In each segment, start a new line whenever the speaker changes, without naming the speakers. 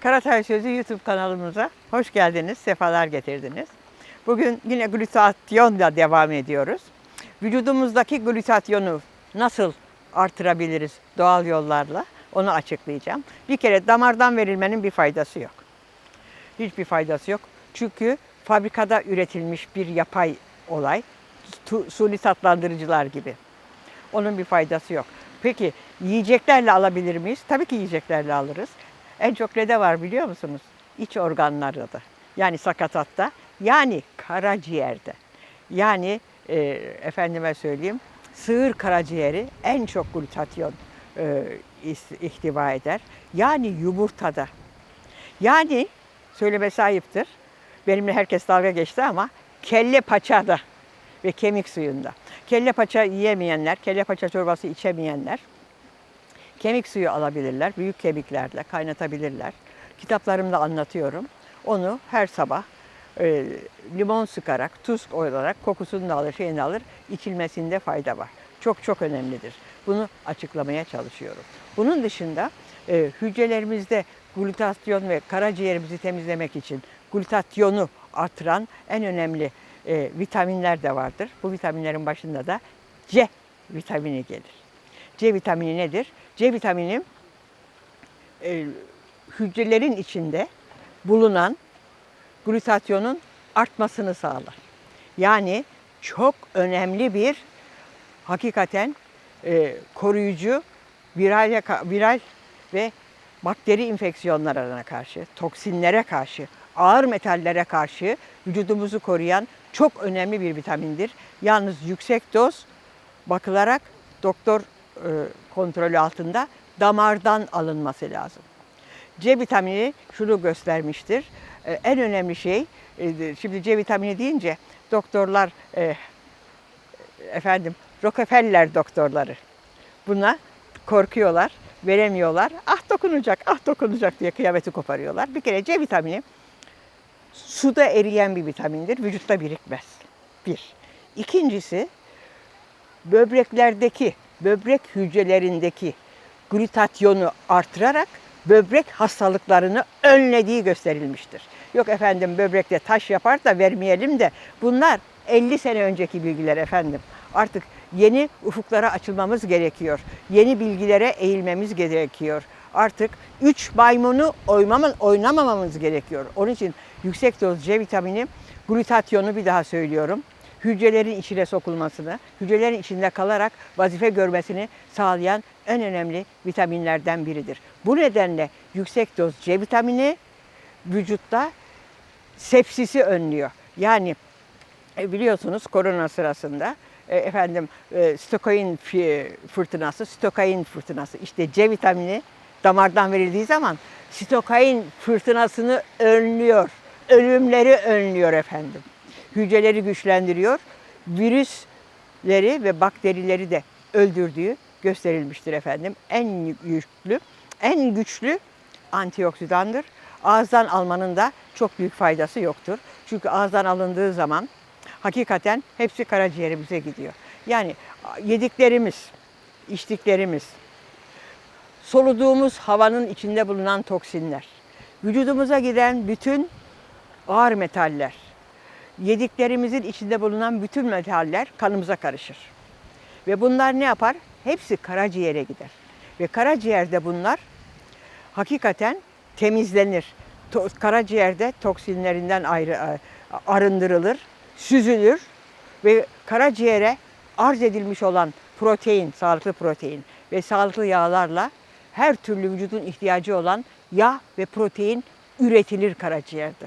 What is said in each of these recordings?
Karatay Sözü YouTube kanalımıza hoş geldiniz, sefalar getirdiniz. Bugün yine glutatyonla devam ediyoruz. Vücudumuzdaki glutatyonu nasıl artırabiliriz doğal yollarla onu açıklayacağım. Bir kere damardan verilmenin bir faydası yok. Hiçbir faydası yok. Çünkü fabrikada üretilmiş bir yapay olay. Suni tatlandırıcılar gibi. Onun bir faydası yok. Peki yiyeceklerle alabilir miyiz? Tabii ki yiyeceklerle alırız. En çok ne var biliyor musunuz? İç organlarda da. Yani sakatatta, yani karaciğerde. Yani e, efendime söyleyeyim, sığır karaciğeri en çok glutatyon e, ihtiva eder. Yani yumurtada. Yani söylemesi ayıptır. Benimle herkes dalga geçti ama kelle paçada ve kemik suyunda. Kelle paça yiyemeyenler, kelle paça çorbası içemeyenler kemik suyu alabilirler. Büyük kemiklerle kaynatabilirler. Kitaplarımda anlatıyorum. Onu her sabah e, limon sıkarak, tuz koyarak kokusunu da alır, şeyini alır. içilmesinde fayda var. Çok çok önemlidir. Bunu açıklamaya çalışıyorum. Bunun dışında e, hücrelerimizde glutasyon ve karaciğerimizi temizlemek için glutasyonu artıran en önemli e, vitaminler de vardır. Bu vitaminlerin başında da C vitamini gelir. C vitamini nedir? C vitamini e, hücrelerin içinde bulunan glutasyonun artmasını sağlar. Yani çok önemli bir hakikaten e, koruyucu viral, viral ve bakteri infeksiyonlarına karşı, toksinlere karşı, ağır metallere karşı vücudumuzu koruyan çok önemli bir vitamindir. Yalnız yüksek doz bakılarak doktor e, kontrolü altında damardan alınması lazım. C vitamini şunu göstermiştir. E, en önemli şey, e, şimdi C vitamini deyince doktorlar, efendim Rockefeller doktorları buna korkuyorlar, veremiyorlar. Ah dokunacak, ah dokunacak diye kıyameti koparıyorlar. Bir kere C vitamini suda eriyen bir vitamindir, vücutta birikmez. Bir. İkincisi, böbreklerdeki, böbrek hücrelerindeki glutatyonu artırarak böbrek hastalıklarını önlediği gösterilmiştir. Yok efendim böbrekte taş yapar da vermeyelim de bunlar 50 sene önceki bilgiler efendim. Artık yeni ufuklara açılmamız gerekiyor. Yeni bilgilere eğilmemiz gerekiyor. Artık 3 maymunu oynamamamız gerekiyor. Onun için yüksek doz C vitamini, glutatyonu bir daha söylüyorum hücrelerin içine sokulmasını, hücrelerin içinde kalarak vazife görmesini sağlayan en önemli vitaminlerden biridir. Bu nedenle yüksek doz C vitamini vücutta sepsisi önlüyor. Yani e, biliyorsunuz korona sırasında e, efendim e, stokain fırtınası, stokain fırtınası işte C vitamini damardan verildiği zaman stokain fırtınasını önlüyor. Ölümleri önlüyor efendim hücreleri güçlendiriyor. Virüsleri ve bakterileri de öldürdüğü gösterilmiştir efendim. En güçlü, en güçlü antioksidandır. Ağızdan almanın da çok büyük faydası yoktur. Çünkü ağızdan alındığı zaman hakikaten hepsi karaciğerimize gidiyor. Yani yediklerimiz, içtiklerimiz, soluduğumuz havanın içinde bulunan toksinler, vücudumuza giden bütün ağır metaller, yediklerimizin içinde bulunan bütün metaller kanımıza karışır. Ve bunlar ne yapar? Hepsi karaciğere gider. Ve karaciğerde bunlar hakikaten temizlenir. To- karaciğerde toksinlerinden ayrı arındırılır, süzülür ve karaciğere arz edilmiş olan protein, sağlıklı protein ve sağlıklı yağlarla her türlü vücudun ihtiyacı olan yağ ve protein üretilir karaciğerde.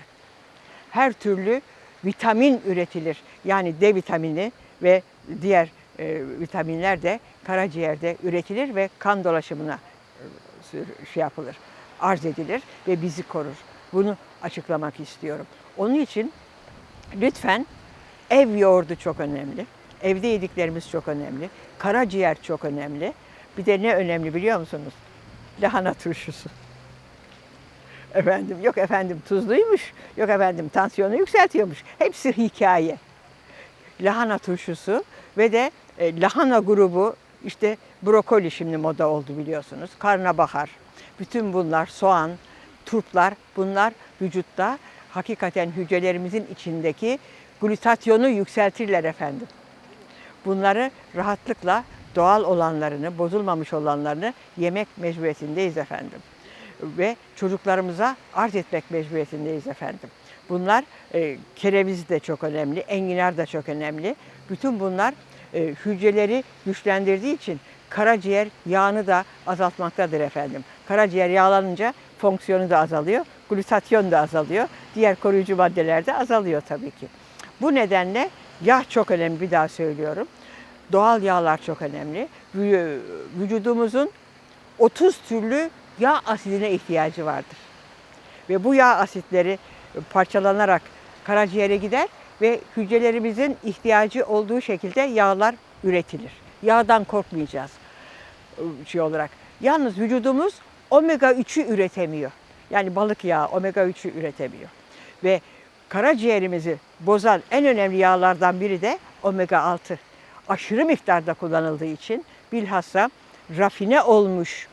Her türlü vitamin üretilir. Yani D vitamini ve diğer e, vitaminler de karaciğerde üretilir ve kan dolaşımına e, şey yapılır, arz edilir ve bizi korur. Bunu açıklamak istiyorum. Onun için lütfen ev yoğurdu çok önemli. Evde yediklerimiz çok önemli. Karaciğer çok önemli. Bir de ne önemli biliyor musunuz? Lahana turşusu. Efendim yok efendim tuzluymuş, yok efendim tansiyonu yükseltiyormuş. Hepsi hikaye. Lahana turşusu ve de e, lahana grubu işte brokoli şimdi moda oldu biliyorsunuz. Karnabahar, bütün bunlar soğan, turplar bunlar vücutta hakikaten hücrelerimizin içindeki glutatyonu yükseltirler efendim. Bunları rahatlıkla doğal olanlarını, bozulmamış olanlarını yemek mecburiyetindeyiz efendim. Ve çocuklarımıza arz etmek mecburiyetindeyiz efendim. Bunlar e, kereviz de çok önemli, enginar da çok önemli. Bütün bunlar e, hücreleri güçlendirdiği için karaciğer yağını da azaltmaktadır efendim. Karaciğer yağlanınca fonksiyonu da azalıyor, glutatyon da azalıyor, diğer koruyucu maddeler de azalıyor tabii ki. Bu nedenle yağ çok önemli bir daha söylüyorum. Doğal yağlar çok önemli. Vü- Vücudumuzun 30 türlü yağ asidine ihtiyacı vardır. Ve bu yağ asitleri parçalanarak karaciğere gider ve hücrelerimizin ihtiyacı olduğu şekilde yağlar üretilir. Yağdan korkmayacağız şey olarak. Yalnız vücudumuz omega 3'ü üretemiyor. Yani balık yağı omega 3'ü üretemiyor. Ve karaciğerimizi bozan en önemli yağlardan biri de omega 6. Aşırı miktarda kullanıldığı için bilhassa rafine olmuş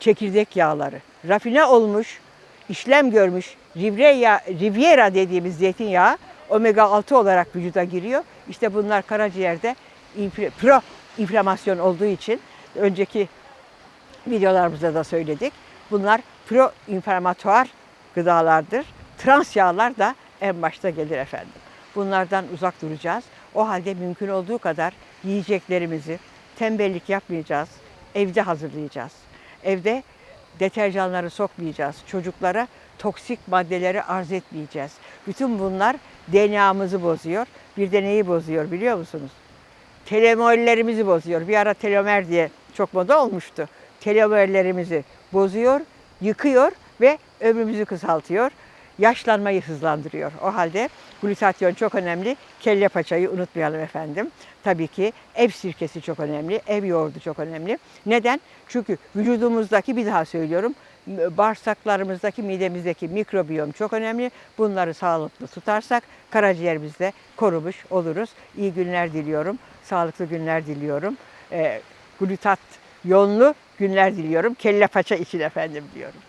çekirdek yağları, rafine olmuş, işlem görmüş Riviera, Riviera dediğimiz zeytinyağı omega 6 olarak vücuda giriyor. İşte bunlar karaciğerde pro inflamasyon olduğu için önceki videolarımızda da söyledik. Bunlar pro inflamatuar gıdalardır. Trans yağlar da en başta gelir efendim. Bunlardan uzak duracağız. O halde mümkün olduğu kadar yiyeceklerimizi tembellik yapmayacağız. Evde hazırlayacağız. Evde deterjanları sokmayacağız. Çocuklara toksik maddeleri arz etmeyeceğiz. Bütün bunlar DNA'mızı bozuyor. Bir de neyi bozuyor biliyor musunuz? telomerlerimizi bozuyor. Bir ara telomer diye çok moda olmuştu. Telomerlerimizi bozuyor, yıkıyor ve ömrümüzü kısaltıyor. Yaşlanmayı hızlandırıyor. O halde glutatyon çok önemli. Kelle paçayı unutmayalım efendim. Tabii ki ev sirkesi çok önemli. Ev yoğurdu çok önemli. Neden? Çünkü vücudumuzdaki bir daha söylüyorum bağırsaklarımızdaki, midemizdeki mikrobiyom çok önemli. Bunları sağlıklı tutarsak karaciğerimizde korumuş oluruz. İyi günler diliyorum. Sağlıklı günler diliyorum. E, glutat yonlu günler diliyorum. Kelle paça için efendim diyorum.